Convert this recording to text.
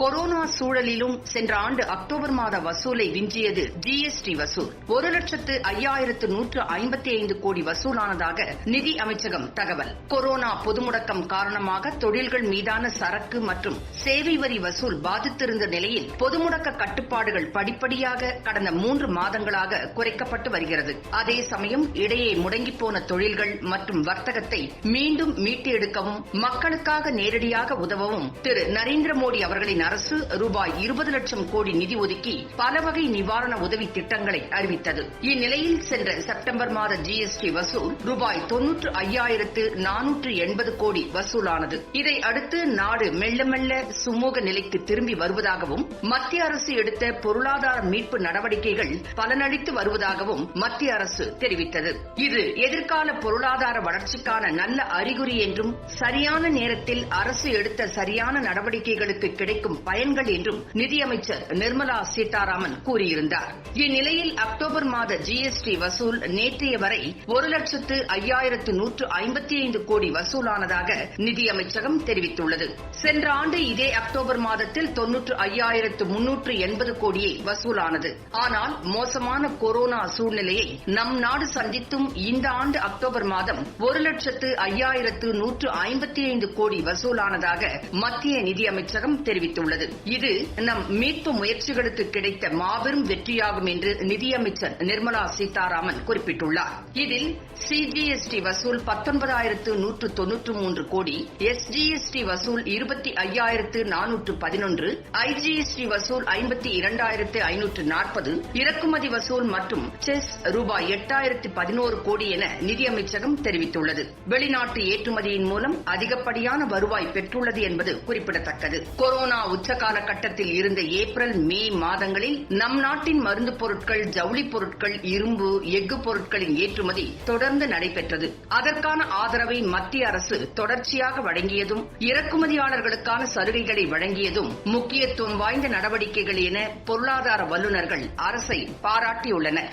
Corona சூழலிலும் சென்ற ஆண்டு அக்டோபர் மாத வசூலை விஞ்சியது ஜிஎஸ்டி வசூல். ஒரு லட்சத்து ஐயாயிரத்து நூற்று ஐம்பத்தி ஐந்து கோடி வசூலானதாக நிதி அமைச்சகம் தகவல். கொரோனா பொது முடக்கம் காரணமாக தொழில்கள் மீதான சரக்கு மற்றும் சேவை வரி வசூல் பாதித்திருந்த நிலையில் பொது முடக்க கட்டுப்பாடுகள் படிப்படியாக கடந்த மூன்று மாதங்களாக குறைக்கப்பட்டு வருகிறது. அதே சமயம் இடையே முடங்கிப்போன தொழில்கள் மற்றும் வர்த்தகத்தை மீண்டும் மீட்டெடுக்கவும் மக்களுக்காக நேரடியாக உதவவும் திரு நரேந்திர மோடி அவர்களின் அரசு ரூபாய் இருபது லட்சம் கோடி நிதி ஒதுக்கி பல வகை நிவாரண உதவி திட்டங்களை அறிவித்தது. இந்நிலையில் சென்ற செப்டம்பர் மாத ஜிஎஸ்டி வசூல் ரூபாய் தொன்னூற்று ஐயாயிரத்து நானூற்று எண்பது கோடி வசூலானது. இதை அடுத்து நாடு மெல்ல மெல்ல சுமூக நிலைக்கு திரும்பி வருவதாகவும் மத்திய அரசு எடுத்த பொருளாதார மீட்பு நடவடிக்கைகள் பலனளித்து வருவதாகவும் மத்திய அரசு தெரிவித்தது. இது எதிர்கால பொருளாதார வளர்ச்சிக்கான நல்ல அறிகுறி என்றும் சரியான நேரத்தில் அரசு எடுத்த சரியான நடவடிக்கைகளுக்கு கிடைக்கும் பயன்கள் என்றும் நிதியமைச்சர் நிர்மலா சீதாராமன் கூறியிருந்தார். இந்நிலையில் அக்டோபர் மாத ஜிஎஸ்டி வசூல் நேற்றைய வரை ஒரு லட்சத்து ஐயாயிரத்து நூற்று ஐம்பத்தி ஐந்து கோடி வசூலானதாக நிதியமைச்சகம் தெரிவித்துள்ளது. சென்ற ஆண்டு இதே அக்டோபர் மாதத்தில் தொன்னூற்று ஐயாயிரத்து முன்னூற்று எண்பது கோடியே வசூலானது. ஆனால் மோசமான கொரோனா சூழ்நிலையை நம் நாடு சந்தித்தும் இந்த ஆண்டு அக்டோபர் மாதம் ஒரு லட்சத்து ஐயாயிரத்து நூற்று ஐம்பத்தி ஐந்து கோடி வசூலானதாக மத்திய நிதியமைச்சகம் தெரிவித்துள்ளது. இது நம் மீட்பு முயற்சிகளுக்கு கிடைத்த மாபெரும் வெற்றியாகும் என்று நிதியமைச்சர் நிர்மலா சீதாராமன் குறிப்பிட்டுள்ளார். இதில் சிஜிஎஸ்டி வசூல் பத்தொன்பதாயிரத்து நூற்று தொன்னூற்று மூன்று கோடி எஸ்ஜிஎஸ்டி வசூல் இருபத்தி ஐயாயிரத்து நானூற்று பதினொன்று ஐஜிஎஸ்டி வசூல் ஐம்பத்தி இரண்டாயிரத்து ஐநூற்று நாற்பது இறக்குமதி வசூல் மற்றும் செஸ் ரூபாய் எட்டாயிரத்து பதினோரு கோடி என நிதியமைச்சகம் தெரிவித்துள்ளது. வெளிநாட்டு ஏற்றுமதியின் மூலம் அதிகப்படியான வருவாய் பெற்றுள்ளது என்பது குறிப்பிடத்தக்கது. கொரோனா உச்சகால கட்டத்தில் இருந்த ஏப்ரல் மே மாதங்களில் நம் நாட்டின் மருந்து பொருட்கள் ஜவுளி பொருட்கள் இரும்பு எஃகு பொருட்களின் ஏற்றுமதி தொடர்ந்து நடைபெற்றது. அதற்கான ஆதரவை மத்திய அரசு தொடர்ச்சியாக வழங்கியதும் இறக்குமதியாளர்களுக்கான சலுகைகளை வழங்கியதும் முக்கியத்துவம் வாய்ந்த நடவடிக்கைகள் என பொருளாதார வல்லுநர்கள் அரசை பாராட்டியுள்ளனர்.